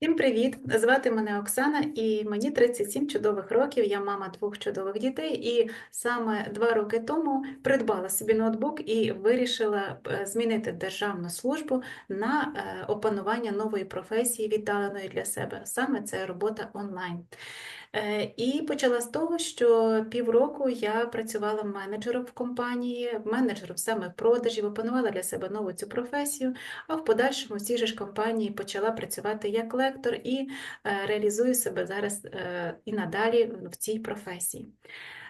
Всім привіт! Звати мене Оксана, і мені 37 чудових років. Я мама двох чудових дітей, і саме два роки тому придбала собі ноутбук і вирішила е, змінити державну службу на е, опанування нової професії, віддаленої для себе. Саме це робота онлайн. Е, І почала з того, що півроку я працювала менеджером в компанії, менеджером саме продажів, опанувала для себе нову цю професію, а в подальшому в цій же ж компанії почала працювати як лектор і е, реалізую себе зараз е, і надалі в цій професії.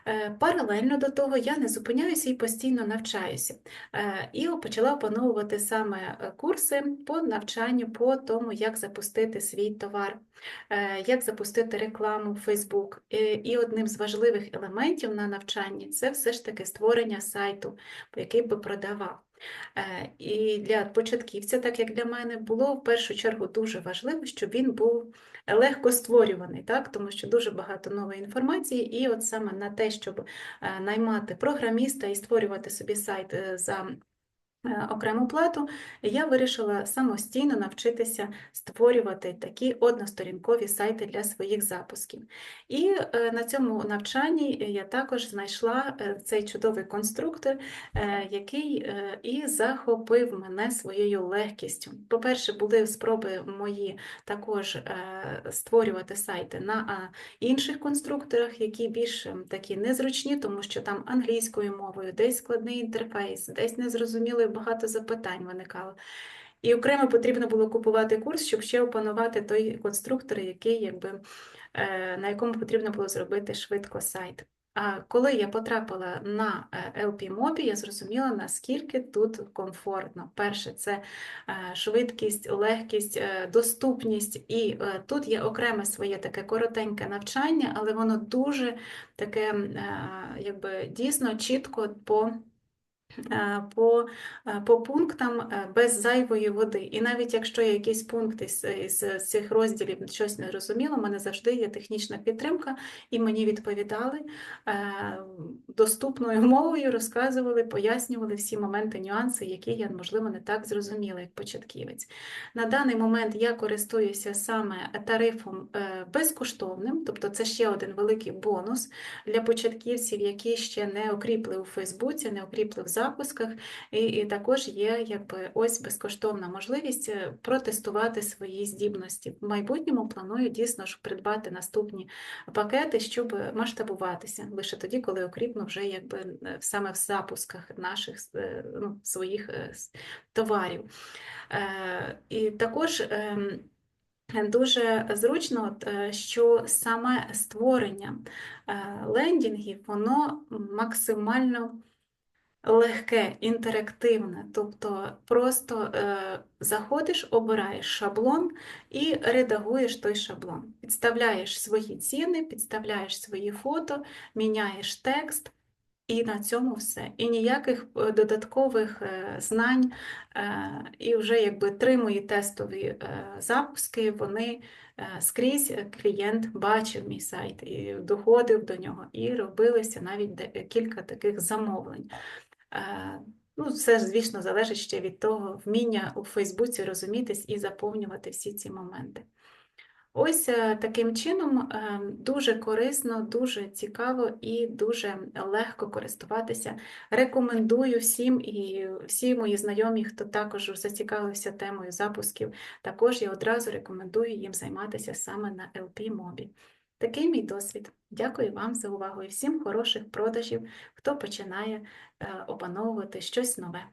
Е, Паралельно до того я не зупиняюся і постійно навчаюся. Е, І почала опановувати саме е, курси по навчанню, по тому, як запустити свій товар, як запустити рекламу в Facebook. І одним з важливих елементів на навчанні це все ж таки створення сайту, який би продавав. І для початківця, так як для мене, було в першу чергу дуже важливо, щоб він був легко створюваний, так? тому що дуже багато нової інформації, і от саме на те, щоб е, наймати програміста і створювати собі сайт е, за окрему плату, я вирішила самостійно навчитися створювати такі односторінкові сайти для своїх запусків. І е, на цьому навчанні я також знайшла е, цей чудовий конструктор, е, який е, і захопив мене своєю легкістю. По-перше, були спроби мої також е, створювати сайти на інших конструкторах, які більш ем, такі незручні, тому що там англійською мовою, десь складний інтерфейс, десь незрозуміло і багато запитань виникало. І окремо потрібно було купувати курс, щоб ще опанувати той конструктор, який, якби, е, на якому потрібно було зробити швидко сайт. А коли я потрапила на е, LP-мобі, я зрозуміла, наскільки тут комфортно. Перше, це е, швидкість, легкість, доступність, і тут є окреме своє таке коротеньке навчання, але воно дуже таке, якби дійсно чітко по. Е, По, е, по пунктам е, без зайвої води. І навіть якщо я якісь пункти з, з цих розділів щось не розуміла, в мене завжди є технічна підтримка, і мені відповідали доступною мовою, розказували, пояснювали всі моменти, нюанси, які я, можливо, не так зрозуміла, як початківець. На даний момент я користуюся саме тарифом безкоштовним, тобто це ще один великий бонус для початківців, які ще не окріпли у Фейсбуці, не окріпли в запусках, і, і також є якби ось безкоштовна можливість е, протестувати свої здібності. В майбутньому планую дійсно ж придбати наступні пакети, щоб масштабуватися лише тоді, коли окріпну вже якби е, саме в запусках наших е, ну, своїх товарів. І також. ем, Дуже зручно, що саме створення лендінгів, воно максимально легке, інтерактивне, тобто просто е, заходиш, обираєш шаблон і редагуєш той шаблон. Підставляєш свої ціни, підставляєш свої фото, міняєш текст. І на цьому все. І ніяких е, додаткових е, знань, е, і вже якби три мої тестові запуски, вони скрізь клієнт бачив мій сайт і доходив до нього, і робилися навіть кілька таких замовлень. Е, Ну, це звісно, залежить ще від того вміння у Фейсбуці розумітись і заповнювати всі ці моменти. Ось е, таким чином е, дуже корисно, дуже цікаво і дуже легко користуватися. Рекомендую всім і всі мої знайомі, хто також зацікавився темою запусків, також я одразу рекомендую їм займатися саме на LP Мобі. Такий мій досвід. Дякую вам за увагу і всім хороших продажів, хто починає е, опановувати щось нове.